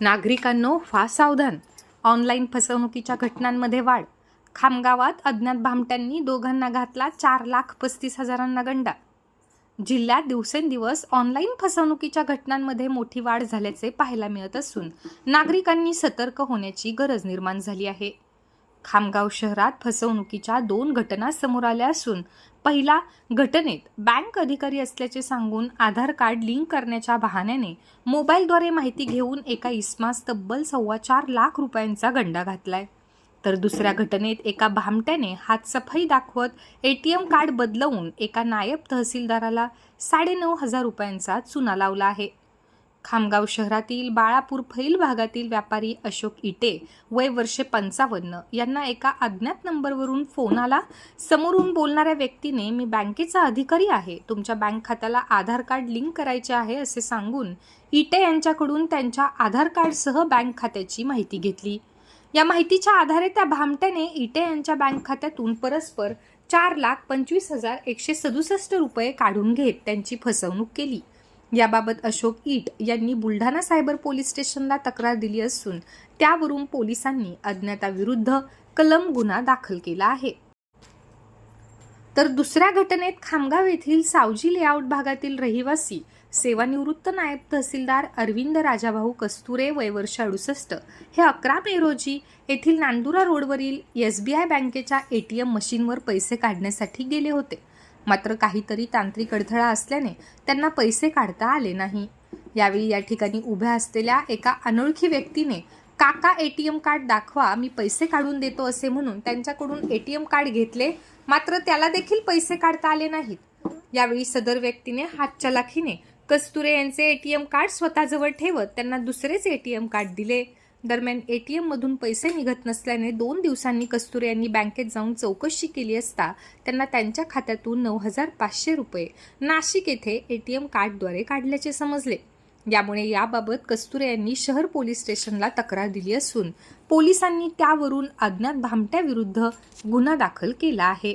नागरिकांनो फा सावधान. ऑनलाईन फसवणुकीच्या घटनांमध्ये वाढ. खामगावात अज्ञात भामट्यांनी दोघांना घातला चार लाख पस्तीस हजारांना गंडा. जिल्ह्यात दिवसेंदिवस ऑनलाईन फसवणुकीच्या घटनांमध्ये मोठी वाढ झाल्याचे पाहायला मिळत असून नागरिकांनी सतर्क होण्याची गरज निर्माण झाली आहे. खामगाव शहरात फसवणुकीच्या दोन घटना समोर आल्या असून पहिला घटनेत बँक अधिकारी असल्याचे सांगून आधार कार्ड लिंक करण्याच्या बहाण्याने मोबाईलद्वारे माहिती घेऊन एका इस्मास तब्बल सव्वा चार लाख रुपयांचा गंडा घातलाय. तर दुसऱ्या घटनेत एका भामट्याने हातसफाई दाखवत ए टी एम कार्ड बदलवून एका नायब तहसीलदाराला साडेनऊ हजार रुपयांचा चुना लावला आहे. खामगाव शहरातील बाळापूर फैल भागातील व्यापारी अशोक इटे वय वर्षे पंचावन्न यांना एका अज्ञात नंबरवरून फोन आला. समोरून बोलणाऱ्या व्यक्तीने मी बँकेचा अधिकारी आहे. तुमच्या बँक खात्याला आधार कार्ड लिंक करायचे आहे असे सांगून इटे यांच्याकडून त्यांच्या आधार कार्डसह बँक खात्याची माहिती घेतली. या माहितीच्या आधारे त्या भामट्याने इटे यांच्या बँक खात्यातून परस्पर चार लाख पंचवीस हजार एकशे सदुसष्ट रुपये काढून घेत त्यांची फसवणूक केली. याबाबत अशोक ईट यांनी बुलढाणा सायबर पोलीस स्टेशनला तक्रार दिली असून त्यावरून पोलिसांनी अज्ञाताविरुद्ध कलम गुन्हा दाखल केला आहे. तर दुसऱ्या घटनेत खामगाव येथील सावजी लेआउट भागातील रहिवासी सेवानिवृत्त नायब तहसीलदार अरविंद राजाभाऊ कस्तुरे वय वर्ष अडुसष्ट हे अकरा मे रोजी येथील नांदुरा रोडवरील एस बी आय बँकेच्या ए टी एम मशीनवर पैसे काढण्यासाठी गेले होते. मात्र काहीतरी तांत्रिक अडथळा असल्याने त्यांना पैसे काढता आले नाही. यावेळी या ठिकाणी उभ्या असलेल्या एका अनोळखी व्यक्तीने काका ए टी एम कार्ड दाखवा मी पैसे काढून देतो असे म्हणून त्यांच्याकडून ए टी एम कार्ड घेतले. मात्र त्याला देखील पैसे काढता आले नाहीत. यावेळी सदर व्यक्तीने हातचलाखीने कस्तुरे यांचे ए टी एम कार्ड स्वतःजवळ ठेवत त्यांना दुसरेच ए टी एम कार्ड दिले. दरम्यान ए टी एममधून पैसे निघत नसल्याने दोन दिवसांनी कस्तुरे यांनी बँकेत जाऊन चौकशी केली असता त्यांना त्यांच्या खात्यातून नऊ हजार पाचशे रुपये नाशिक येथे एटीएम कार्डद्वारे काढल्याचे समजले. यामुळे याबाबत कस्तुरे यांनी शहर पोलीस स्टेशनला तक्रार दिली असून पोलिसांनी त्यावरून अज्ञात भामट्याविरुद्ध गुन्हा दाखल केला आहे.